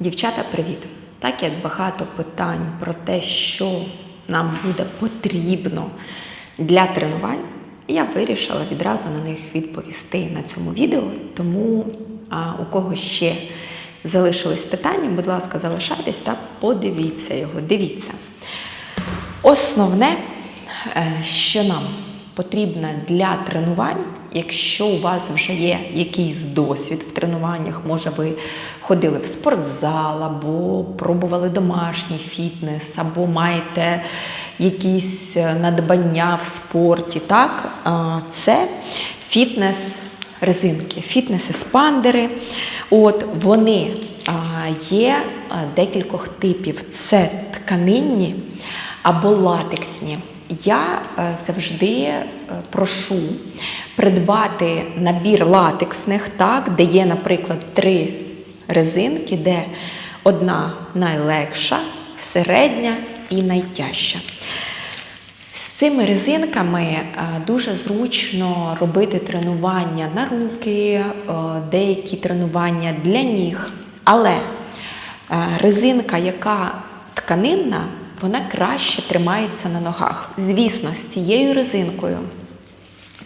Дівчата, привіт! Так як багато питань про те, що нам буде потрібно для тренувань, я вирішила відразу на них відповісти на цьому відео. Тому а, у кого ще залишились питання, будь ласка, залишайтесь та подивіться його. Дивіться. Основне, е, що нам потрібно для тренувань, якщо у вас вже є якийсь досвід в тренуваннях, може ви ходили в спортзал, або пробували домашній фітнес, або маєте якісь е, надбання в спорті, так? Це фітнес. Резинки, фітнес-еспандери. От вони а, є декількох типів. Це тканинні або латексні. Я завжди е, прошу придбати набір латексних, так, де є, наприклад, три резинки, де одна найлегша, середня і найтяжча. З цими резинками е, дуже зручно робити тренування на руки, е, деякі тренування для ніг. Але е, резинка, яка тканинна, вона краще тримається на ногах. Звісно, з цією резинкою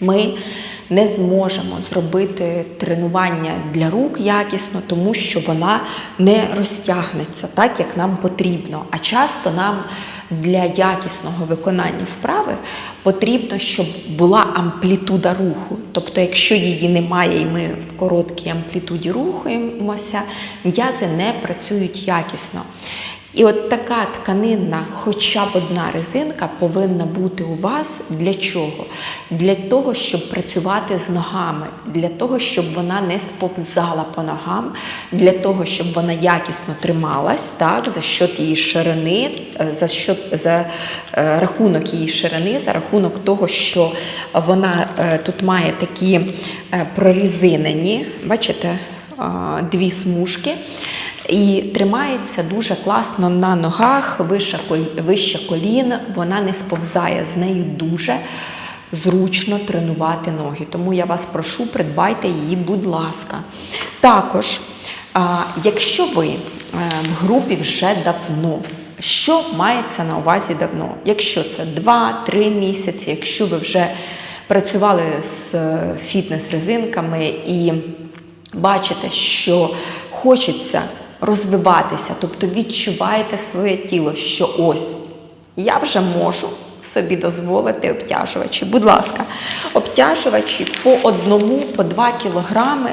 ми не зможемо зробити тренування для рук якісно, тому що вона не розтягнеться так, як нам потрібно. А часто нам для якісного виконання вправи потрібно, щоб була амплітуда руху. Тобто, якщо її немає, і ми в короткій амплітуді рухаємося, м'язи не працюють якісно. І от така тканинна, хоча б одна резинка повинна бути у вас для чого? Для того, щоб працювати з ногами, для того, щоб вона не сповзала по ногам, для того, щоб вона якісно трималась, так, за счет її ширини, е, за счет, за е, рахунок її ширини, за рахунок того, що вона е, тут має такі прорізинені, бачите, дві смужки. І тримається дуже класно на ногах, вище, кол- вище колін, вона не сповзає з нею дуже зручно тренувати ноги. Тому я вас прошу, придбайте її, будь ласка. Також, якщо ви е, в групі вже давно, що мається на увазі давно? Якщо це 2-3 місяці, якщо ви вже працювали з е, фітнес-резинками і бачите, що хочеться розвиватися, тобто відчуваєте своє тіло, що ось я вже можу собі дозволити обтяжувачі. Будь ласка, обтяжувачі по одному, по два кілограми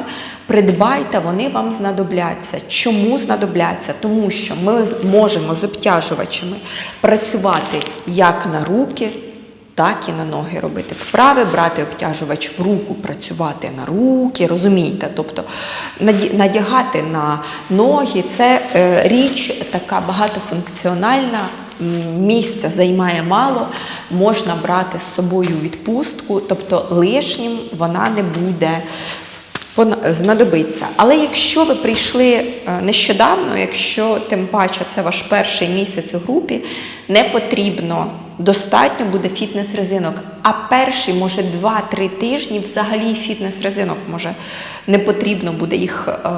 придбайте, вони вам знадобляться. Чому знадобляться? Тому що ми можемо з обтяжувачами працювати як на руки, так і на ноги робити вправи, брати обтяжувач в руку, працювати на руки, розумієте? Тобто надягати на ноги це е, річ така багатофункціональна, місця займає мало, можна брати з собою відпустку, тобто лишнім вона не буде знадобиться. Але якщо ви прийшли е, нещодавно, якщо тим паче це ваш перший місяць у групі, не потрібно. Достатньо буде фітнес-резинок, а перший, може, 2-3 тижні взагалі фітнес-резинок може не потрібно буде їх е,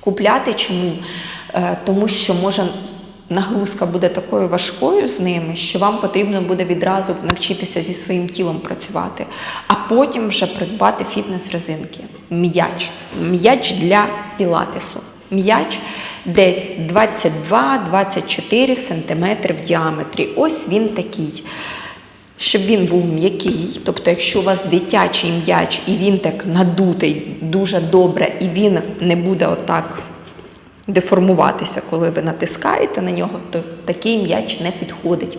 купляти. Чому? Е, тому що може нагрузка буде такою важкою з ними, що вам потрібно буде відразу навчитися зі своїм тілом працювати, а потім вже придбати фітнес-резинки. М'яч. М'яч для пілатесу. М'яч десь 22-24 см в діаметрі. Ось він такий. Щоб він був м'який, тобто, якщо у вас дитячий м'яч і він так надутий дуже добре, і він не буде отак деформуватися, коли ви натискаєте на нього, то такий м'яч не підходить.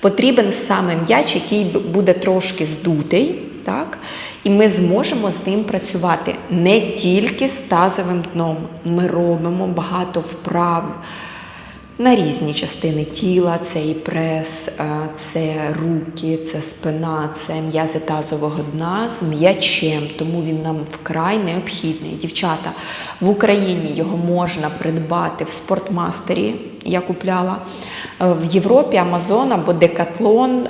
Потрібен саме м'яч, який буде трошки здутий, так? і ми зможемо з ним працювати не тільки з тазовим дном. Ми робимо багато вправ на різні частини тіла, це і прес, е, це руки, це спина, це м'язи тазового дна з м'ячем, тому він нам вкрай необхідний. Дівчата, в Україні його можна придбати в спортмастері. Я купляла Е, в Європі Амазон або Декатлон,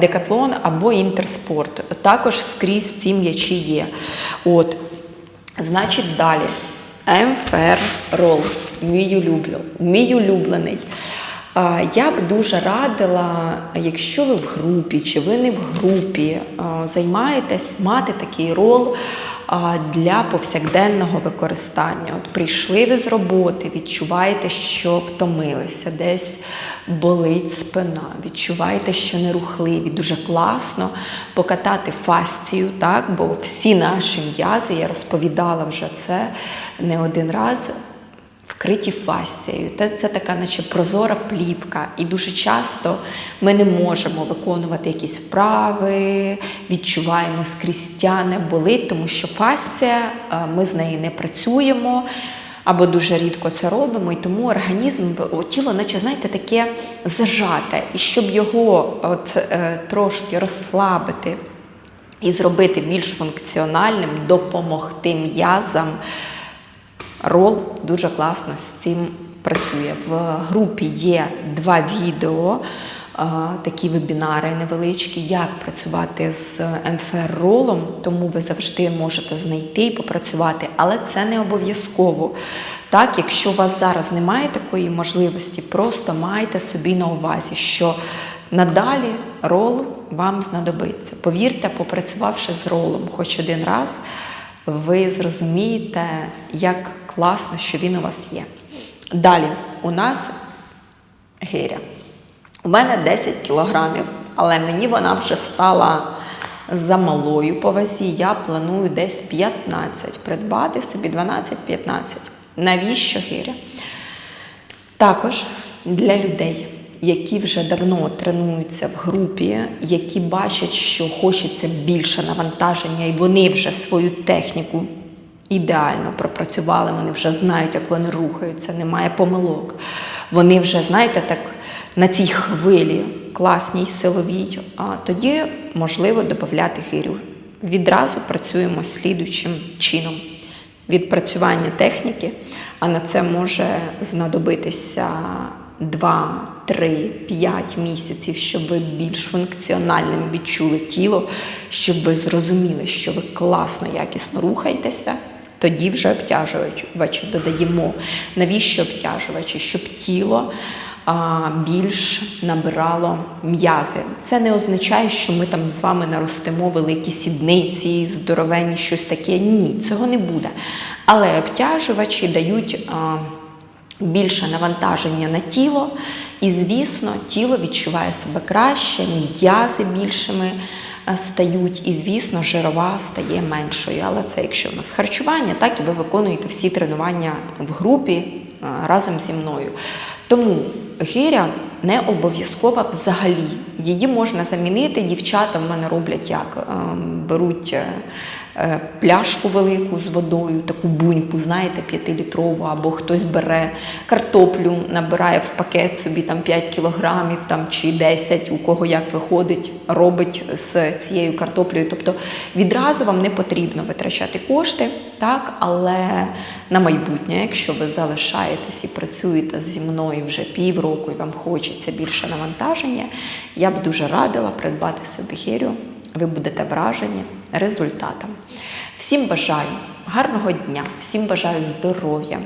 Декатлон або Інтерспорт. Також скрізь ці м'ячі є. От, значить, далі. МФР рол, мій, улюблен, мій улюблений. Я б дуже радила, якщо ви в групі чи ви не в групі займаєтесь, мати такий рол для повсякденного використання. От прийшли ви з роботи, відчуваєте, що втомилися, десь болить спина, відчуваєте, що нерухливі. Дуже класно покатати фасцію, так? бо всі наші м'язи, я розповідала вже це не один раз вкриті фасцією. Це, така, наче прозора плівка. І дуже часто ми не можемо виконувати якісь вправи, відчуваємо скрізь тяне, болить, тому що фасція, е, ми з нею не працюємо. Або дуже рідко це робимо, і тому організм, тіло, наче знаєте, таке зажате. І щоб його от, е, трошки розслабити і зробити більш функціональним, допомогти м'язам, Рол дуже класно з цим працює. В групі є два відео, такі вебінари невеличкі, як працювати з МФР-ролом, тому ви завжди можете знайти і попрацювати, але це не обов'язково. Так, якщо у вас зараз немає такої можливості, просто майте собі на увазі, що надалі рол вам знадобиться. Повірте, попрацювавши з ролом хоч один раз, ви зрозумієте, як класно, що він у вас є. Далі у нас гиря. У мене 10 кілограмів, але мені вона вже стала замалою по вазі. Я планую десь 15 придбати собі 12-15. Навіщо гиря? Також для людей, які вже давно тренуються в групі, які бачать, що хочеться більше навантаження, і вони вже свою техніку ідеально пропрацювали, вони вже знають, як вони рухаються, немає помилок. Вони вже, знаєте, так на цій хвилі класній, силовій, а тоді можливо додати гирю. Відразу працюємо слідуючим чином. Відпрацювання техніки, а на це може знадобитися 2, 3, 5 місяців, щоб ви більш функціональним відчули тіло, щоб ви зрозуміли, що ви класно, якісно рухаєтеся. Тоді вже обтяжувачі додаємо. Навіщо обтяжувачі? Щоб тіло а, більш набирало м'язи. Це не означає, що ми там з вами наростимо великі сідниці, здоровенні, щось таке. Ні, цього не буде. Але обтяжувачі дають. А, більше навантаження на тіло, і, звісно, тіло відчуває себе краще, м'язи більшими стають, і, звісно, жирова стає меншою. Але це якщо у нас харчування, так і ви виконуєте всі тренування в групі е, разом зі мною. Тому гиря не обов'язкова взагалі. Її можна замінити. Дівчата в мене роблять як Ем, беруть е, е, пляшку велику з водою, таку буньку, знаєте, п'ятилітрову, або хтось бере картоплю, набирає в пакет собі там 5 кілограмів там, чи 10, у кого як виходить, робить з цією картоплею. Тобто відразу вам не потрібно витрачати кошти, так, але на майбутнє, якщо ви залишаєтесь і працюєте зі мною вже півроку і вам хочеться більше навантаження, я б дуже радила придбати собі гірю. Ви будете вражені результатом. Всім бажаю гарного дня, всім бажаю здоров'я,